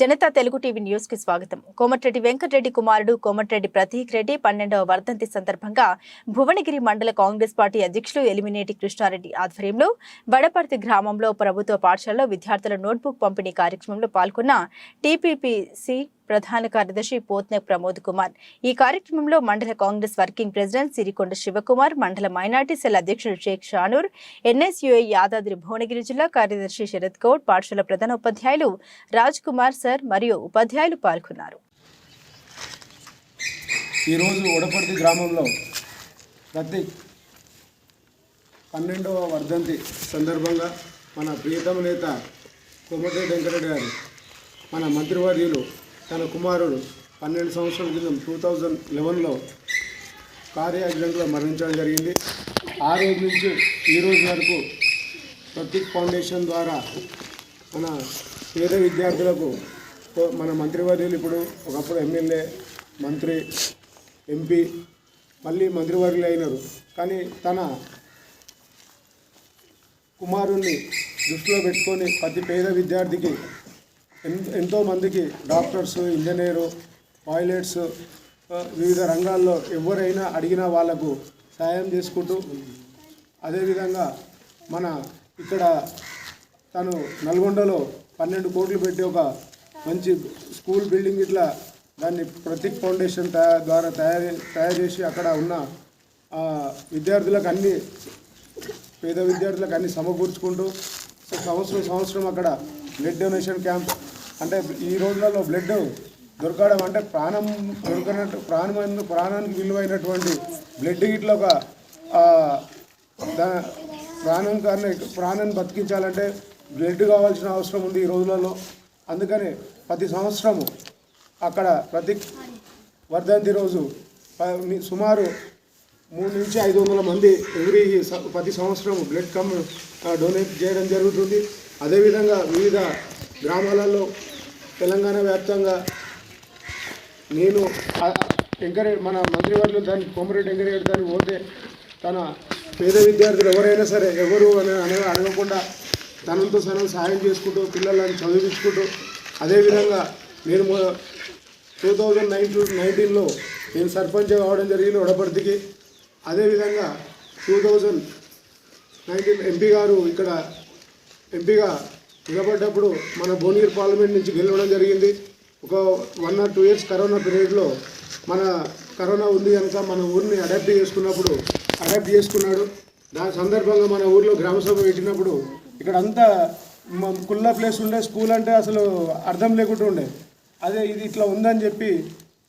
Janata Telugu TV న్యూస్కి స్వాగతం. కోమటిరెడ్డి వెంకటరెడ్డి కుమారుడు కోమటిరెడ్డి ప్రతీక్ రెడ్డి పన్నెండవ వర్ధంతి సందర్భంగా భువనగిరి మండల కాంగ్రెస్ పార్టీ అధ్యక్షులు ఎలిమినేటి కృష్ణారెడ్డి ఆధ్వర్యంలో వడపర్తి గ్రామంలో ప్రభుత్వ పాఠశాలలో విద్యార్థుల నోట్బుక్ పంపిణీ కార్యక్రమంలో పాల్గొన్న టీపీపీసీ ప్రధాన కార్యదర్శి పోత్న ప్రమోద్ కుమార్. ఈ కార్యక్రమంలో మండల కాంగ్రెస్ వర్కింగ్ ప్రెసిడెంట్ సిరికొండ శివకుమార్ మండల మైనార్టీ సెల్ అధ్యక్షుడు షేక్ షానూర్ ఎన్ఎస్యుఐ యాదాద్రి భువనగిరి జిల్లా కార్యదర్శి శరత్ గౌడ్ పాఠశాల ప్రధాన ఉపాధ్యాయులు రాజ్ కుమార్ సార్ మరియు ఉపాధ్యాయులు పాల్గొన్నారు. ఈరోజు గ్రామంలో ప్రతి పన్నెండవ వర్ధంతి సందర్భంగా మన ప్రియతమ నేత కొమ్మటి వెంకటరెడ్డి గారు మన మంత్రివర్యులు తన కుమారుడు పన్నెండు సంవత్సరాల క్రితం టూ థౌజండ్ లెవెన్లో కార్ యాక్సిడెంట్లో మరణించడం జరిగింది. ఆ రోజు నుంచి ఈ రోజు వరకు ప్రతీక్ ఫౌండేషన్ ద్వారా మన పేద విద్యార్థులకు మన మంత్రివర్యులు ఇప్పుడు ఒకప్పుడు ఎమ్మెల్యే మంత్రి ఎంపీ మళ్ళీ మంత్రివర్యులు అయినారు. కానీ తన కుమారుణ్ణి దృష్టిలో పెట్టుకొని ప్రతి పేద విద్యార్థికి ఎంతోమందికి డాక్టర్స్ ఇంజనీరు పైలట్స్ వివిధ రంగాల్లో ఎవరైనా అడిగిన వాళ్ళకు సాయం చేసుకుంటూ అదేవిధంగా మన ఇక్కడ తను నల్గొండలో పన్నెండు కోట్లు పెట్టి ఒక మంచి స్కూల్ బిల్డింగ్ ఇట్లా దాన్ని ప్రతీక్ ఫౌండేషన్ తయా- ద్వారా తయారు తయారు చేసి అక్కడ ఉన్న ఆ, విద్యార్థులకు అన్ని పేద విద్యార్థులకు అన్ని సమకూర్చుకుంటూ సంవత్సరం సంవత్సరం అక్కడ బ్లడ్ డొనేషన్ క్యాంప్ అంటే ఈ రోజులలో బ్లడ్ దొరకడం అంటే ప్రాణం దొరకనట్టు ప్రాణం ప్రాణానికి విలువైనటువంటి బ్లడ్ ఇట్లా ఒక దా ప్రాణం కానీ ప్రాణాన్ని బతికించాలంటే బ్లడ్ కావాల్సిన అవసరం ఉంది ఈ రోజులలో. అందుకని ప్రతి సంవత్సరము అక్కడ ప్రతి వర్ధంతి రోజు ప- సుమారు మూడు నుంచి ఐదు వందల మంది ఎవ్రీ ప్రతి సంవత్సరం బ్లడ్ కమ్ డొనేట్ చేయడం జరుగుతుంది. అదేవిధంగా వివిధ గ్రామాలలో తెలంగాణ వ్యాప్తంగా నేను ఎంకరేజ్ మన మంత్రివర్యులు దాన్ని కోమరెడ్డి ఎంకరేజ్ దాన్ని పోతే తన పేద విద్యార్థులు ఎవరైనా సరే ఎవరు అని అన- అడగకుండా తనంతో సనం సహాయం చేసుకుంటూ పిల్లలను చదివించుకుంటూ అదేవిధంగా నేను టూ థౌజండ్ నైన్టీన్ నైన్టీన్లో నేను సర్పంచ్ కావడం జరిగింది వడపర్తికి. అదేవిధంగా టూ థౌజండ్ నైన్టీన్ ఎంపీ గారు ఇక్కడ ఎంపీగా నిలబడ్డప్పుడు మన భువనగిరి పార్లమెంట్ నుంచి గెలవడం జరిగింది. ఒక one or two years corona పీరియడ్లో మన కరోనా ఉంది కనుక మన ఊరిని అడాప్ట్ చేసుకున్నప్పుడు అడాప్ట్ చేసుకున్నాడు. దాని సందర్భంగా మన ఊర్లో గ్రామసభ పెట్టినప్పుడు ఇక్కడ అంతా మ- కుల్లా ప్లేస్ ఉండే స్కూల్ అంటే అసలు అర్థం లేకుండా ఉండే. అదే ఇది ఇట్లా ఉందని చెప్పి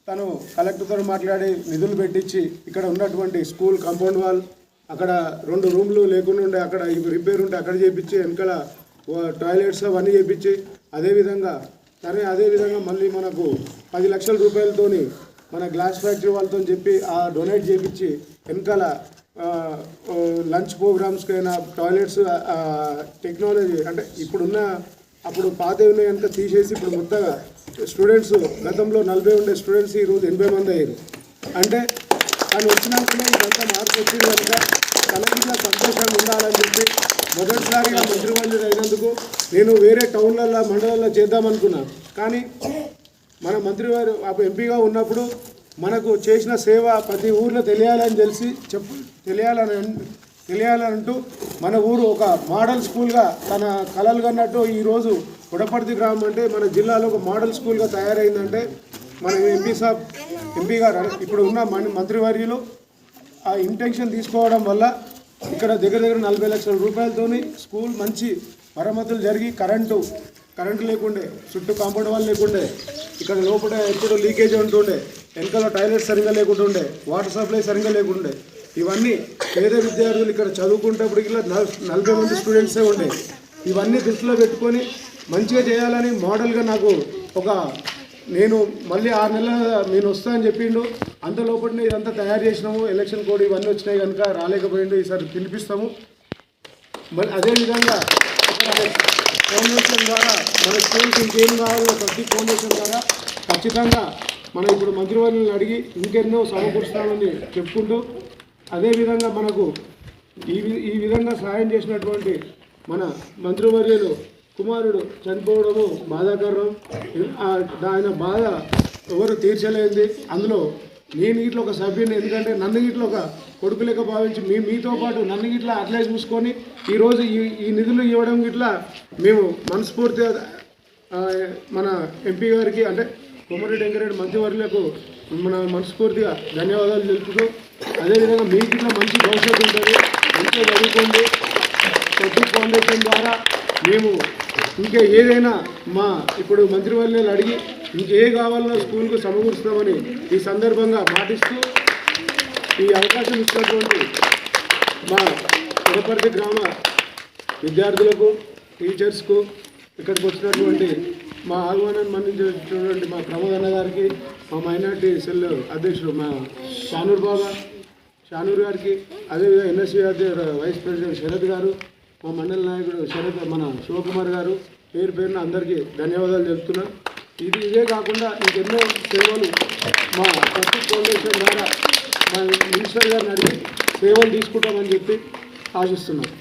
తను కలెక్టర్తో మాట్లాడి నిధులు పెట్టించి ఇక్కడ ఉన్నటువంటి స్కూల్ కాంపౌండ్ వాల్ అక్కడ రెండు రూమ్లు లేకుండా ఉండే అక్కడ రిపేర్ ఉంటే అక్కడ చేయించి వెనకాల టాయిలెట్స్ అవన్నీ చేపించి అదేవిధంగా కానీ అదేవిధంగా మళ్ళీ మనకు పది లక్షల రూపాయలతోని మన గ్లాస్ ఫ్యాక్టరీ వాళ్ళతో చెప్పి ఆ డొనేట్ చేపించి వెనకాల లంచ్ ప్రోగ్రామ్స్కైనా టాయిలెట్స్ టెక్నాలజీ అంటే ఇప్పుడున్న అప్పుడు పాత ఉన్నాయి కనుక తీసేసి ఇప్పుడు మొత్తగా స్టూడెంట్స్ గతంలో నలభై ఉండే స్టూడెంట్స్ ఈరోజు ఎనభై మంది అయ్యారు. అంటే తను వచ్చినాకనే ఇదంతా మార్పు వచ్చింది కనుక తనకి సంతోషంగా ఉండాలని చెప్పి మొదటిసారిగా మంత్రిమంత్రి అయినందుకు నేను వేరే టౌన్లలో మండలాల్లో చేద్దామనుకున్నాను కానీ మన మంత్రివారు ఎంపీగా ఉన్నప్పుడు మనకు చేసిన సేవ ప్రతి ఊర్లో తెలియాలని తెలిసి చెప్పు తెలియాలని తెలియాలంటూ మన ఊరు ఒక మోడల్ స్కూల్గా తన కలలు కన్నట్టు ఈరోజు ఉడపర్తి గ్రామం అంటే మన జిల్లాలో ఒక మోడల్ స్కూల్గా తయారైందంటే మన ఎంపీ సాబ్ ఎంపీ గారు ఇప్పుడు ఉన్న మంత్రివర్యులు ఆ ఇంటెన్షన్ తీసుకోవడం వల్ల ఇక్కడ దగ్గర దగ్గర నలభై లక్షల రూపాయలతోని స్కూల్ మంచి మరమ్మతులు జరిగి కరెంటు కరెంటు లేకుండే చుట్టూ కాంపౌండ్ వాళ్ళు లేకుండే ఇక్కడ లోపల ఎప్పుడు లీకేజ్ ఉంటుండే వెనకాల టాయిలెట్ సరిగ్గా లేకుండా వాటర్ సప్లై సరిగ్గా లేకుండే. ఇవన్నీ పేద విద్యార్థులు ఇక్కడ చదువుకుంటేప్పుడు ఇలా నలభై మంది స్టూడెంట్సే ఉండే. ఇవన్నీ దృష్టిలో పెట్టుకొని మంచిగా చేయాలని మోడల్గా నాకు ఒక నేను మళ్ళీ ఆరు నెలల నేను వస్తా అని చెప్పిండు. అంత లోపలనే ఇదంతా తయారు చేసినాము. ఎలక్షన్ కోడ్ ఇవన్నీ వచ్చినాయి కనుక రాలేకపోయిండు. ఈసారి పిలిపిస్తాము. మరి అదేవిధంగా ఫౌండేషన్ ద్వారా మన స్కూల్కి ఇంకేం కావాలో ప్రతి ఫౌండేషన్ ద్వారా ఖచ్చితంగా మనం ఇప్పుడు మంత్రివర్యులను అడిగి ఇంకెన్నో సమకూరుస్తామని చెప్పుకుంటూ అదేవిధంగా మనకు ఈ ఈ విధంగా సహాయం చేసినటువంటి మన మంత్రివర్యులు కుమారుడు చనిపోవడము బాధాకరం. ఆయన బాధ ఎవరు తీర్చలేంది అందులో నేను ఇట్లా ఒక సభ్యుని ఎందుకంటే నన్ను ఇట్లా ఒక కొడుకు లెక్క భావించి మీ మీతో పాటు నన్ను ఇట్లా అట్లే చూసుకొని ఈరోజు ఈ ఈ నిధులు ఇవ్వడం ఇట్లా మేము మనస్ఫూర్తిగా మన ఎంపీ గారికి అంటే కొమ్మరెడ్డి వెంకరెడ్డి మంత్రివర్యులకు మన మనస్ఫూర్తిగా ధన్యవాదాలు తెలుపుతూ అదేవిధంగా మీకు ఇట్లా మంచి భవిష్యత్తు ఉంటుంది. మంచిగా చదువుకోండి. ప్రతి ఫౌండేషన్ ద్వారా మేము ఇంకా ఏదైనా మా ఇప్పుడు మంత్రివర్యులు అడిగి ఇంకే కావాలన్నా స్కూల్కు సమకూరుస్తామని ఈ సందర్భంగా పాటిస్తూ ఈ అవకాశం ఇచ్చినటువంటి మా తిరుపతి గ్రామ విద్యార్థులకు టీచర్స్కు ఇక్కడికి వచ్చినటువంటి మా ఆహ్వానాన్ని మన్నించినటువంటి మా ప్రమోద్ అన్న గారికి మా మైనార్టీ సెల్ అధ్యక్షుడు మా షానూర్ బాబా షానూర్ గారికి అదేవిధంగా ఎన్ఎస్సీ అధ్యక్షుడు వైస్ ప్రెసిడెంట్ శరత్ గారు మా మండల నాయకుడు శరత్ మన శివకుమార్ గారు పేరు పేరున అందరికీ ధన్యవాదాలు తెలుపుతున్నా. ఇది ఇదే కాకుండా ఇంకెన్నో సేవలు మా ప్రతి ఫౌండేషన్ ద్వారా మా మినిస్టర్ గారిని అడిగి సేవలు తీసుకుంటామని చెప్పి ఆశిస్తున్నాం.